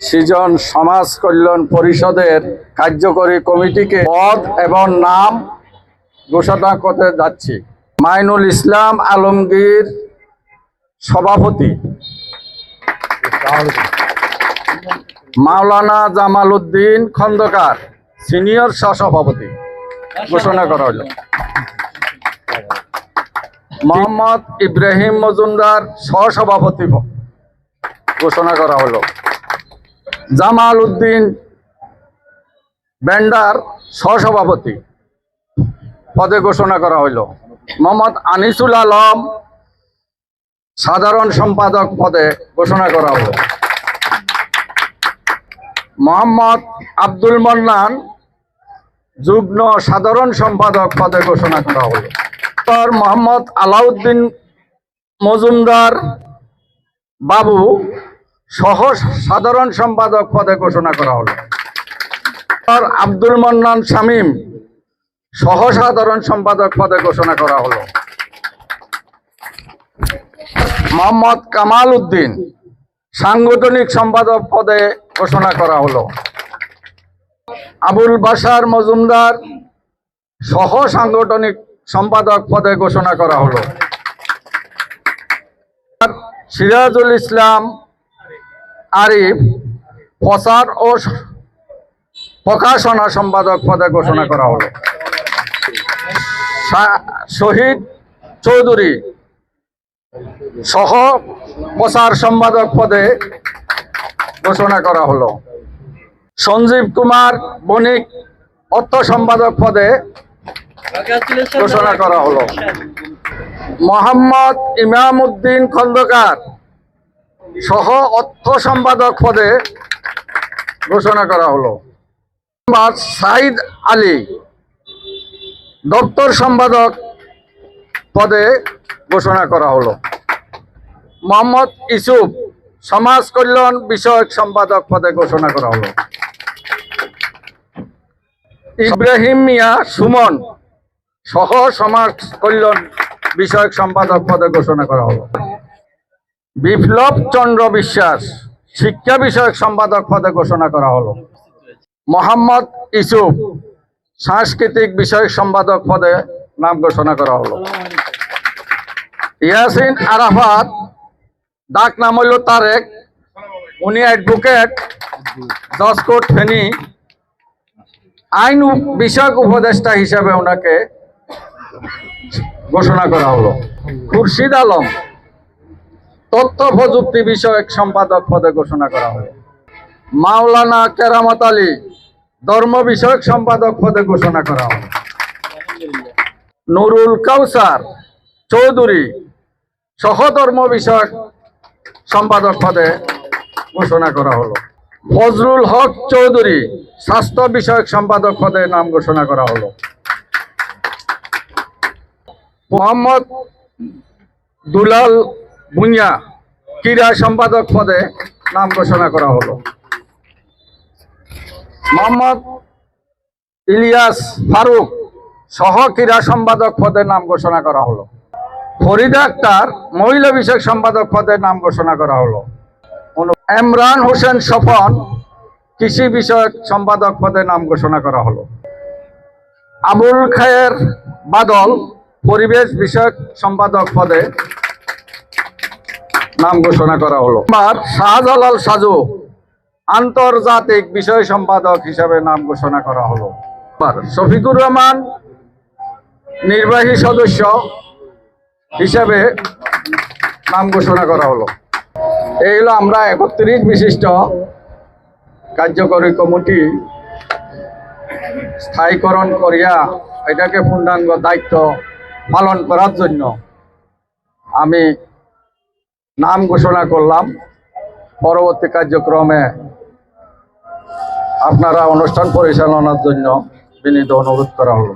সৃজন সমাজ কল্যাণ পরিষদের কার্যকরী কমিটিকে পদ এবং নাম ঘোষণা করতে যাচ্ছি। মাইনুল ইসলাম আলমগীর সভাপতি। মাওলানা জামাল উদ্দিন খন্দকার, সিনিয়র সহসভাপতি। ঘোষণা করা হলো। মোহাম্মদ ইব্রাহিম মজুমদার সহসভাপতি। ঘোষণা করা হলো। জামাল উদ্দিন বেন্ডার সহসভাপতি পদে ঘোষণা করা হইল। মোহাম্মদ আনিসুল আলম সাধারণ সম্পাদক পদে ঘোষণা করা হলো। মোহাম্মদ আব্দুল মন্নান যুগ্ম সাধারণ সম্পাদক পদে ঘোষণা করা হলো। ডক্টর মোহাম্মদ আলাউদ্দিন মজুমদার বাবু সহ সাধারণ সম্পাদক পদে ঘোষণা করা হলো। আব্দুল মন্নান শামীম সহ সাধারণ সম্পাদক পদে ঘোষণা করা হলো। মোহাম্মদ কামাল উদ্দিন সাংগঠনিক সম্পাদক পদে ঘোষণা করা হলো। আবুল বাসার মজুমদার সহ সাংগঠনিক সম্পাদক পদে ঘোষণা করা হলো। সিরাজুল ইসলাম আরিফ প্রচার ও প্রকাশনা সম্পাদক পদে ঘোষণা করা হলো। শহীদ চৌধুরী সহ প্রচার সম্পাদক পদে ঘোষণা করা হলো। সঞ্জীব কুমার বণিক অর্থ সম্পাদক পদে ঘোষণা করা হলো। মোহাম্মদ ইমাম উদ্দিন খন্দকার সহ অর্থ সম্পাদক পদে ঘোষণা করা হলো। সাইদ আলী। দপ্তর সম্পাদক পদে ঘোষণা করা হলো। মোহাম্মদ ইসুফ সমাজ কল্যাণ বিষয়ক সম্পাদক পদে ঘোষণা করা হলো। ইব্রাহিম মিয়া সুমন, সহ সমাজ কল্যাণ বিষয়ক সম্পাদক পদে ঘোষণা করা হলো। বিপ্লব চন্দ্র বিশ্বাস, শিক্ষা বিষয়ক সম্পাদক পদে ঘোষণা করা হলো। মোহাম্মদ ইসুফ সাংস্কৃতিক বিষয়ক সম্পাদক পদে নাম ঘোষণা করা হলো। ইয়াসিন আরাফাত, ডাক নাম হইল তারেক। উনি অ্যাডভোকেট দশকোট ফেনী। আইন বিষয়ক উপদেষ্টা হিসেবে ওনাকে ঘোষণা করা হলো। খুরশিদ আলম তথ্য প্রযুক্তি বিষয়ক সম্পাদক পদে ঘোষণা করা হলো। মাওলানা কেরামত আলী ধর্ম বিষয়ক সম্পাদক পদে ঘোষণা করা হলো। নুরুল কাউসার চৌধুরী সহধর্ম বিষয়ক সম্পাদক পদে ঘোষণা করা হলো। ফজলুল হক চৌধুরী স্বাস্থ্য বিষয়ক সম্পাদক পদে নাম ঘোষণা করা হলো। মোহাম্মদ দুলাল ভুঁইয়া ক্রীড়া সম্পাদক পদে নাম ঘোষণা করা হলো। মোহাম্মদ ইলিয়াস ফারুক সহ ক্রীড়া সম্পাদক পদে নাম ঘোষণা করা হলো। ফরিদা আক্তার মহিলা বিষয়ক সম্পাদক পদে নাম ঘোষণা করা হলো। ইমরান হোসেন স্বপন কৃষি বিষয়ক সম্পাদক পদে নাম ঘোষণা করা হলো। আবুল খায়ের বাদল পরিবেশ বিষয়ক সম্পাদক পদে নাম ঘোষণা করা হলো। শাহজালাল সাজু আন্তর্জাতিক বিষয় সম্পাদক হিসাবে নাম ঘোষণা করা হলো। শফিকুর রহমান নির্বাহী সদস্য হিসাবে নাম ঘোষণা করা হলো। এই হলো আমরা একত্রিশ বিশিষ্ট কার্যকরী কমিটি। স্থায়ীকরণ করিয়া এটাকে পূর্ণাঙ্গ দায়িত্ব পালন করার জন্য আমি নাম ঘোষণা করলাম। পরবর্তী কার্যক্রমে আপনারা অনুষ্ঠান পরিচালনার জন্য বিনীত অনুরোধ করা হলো।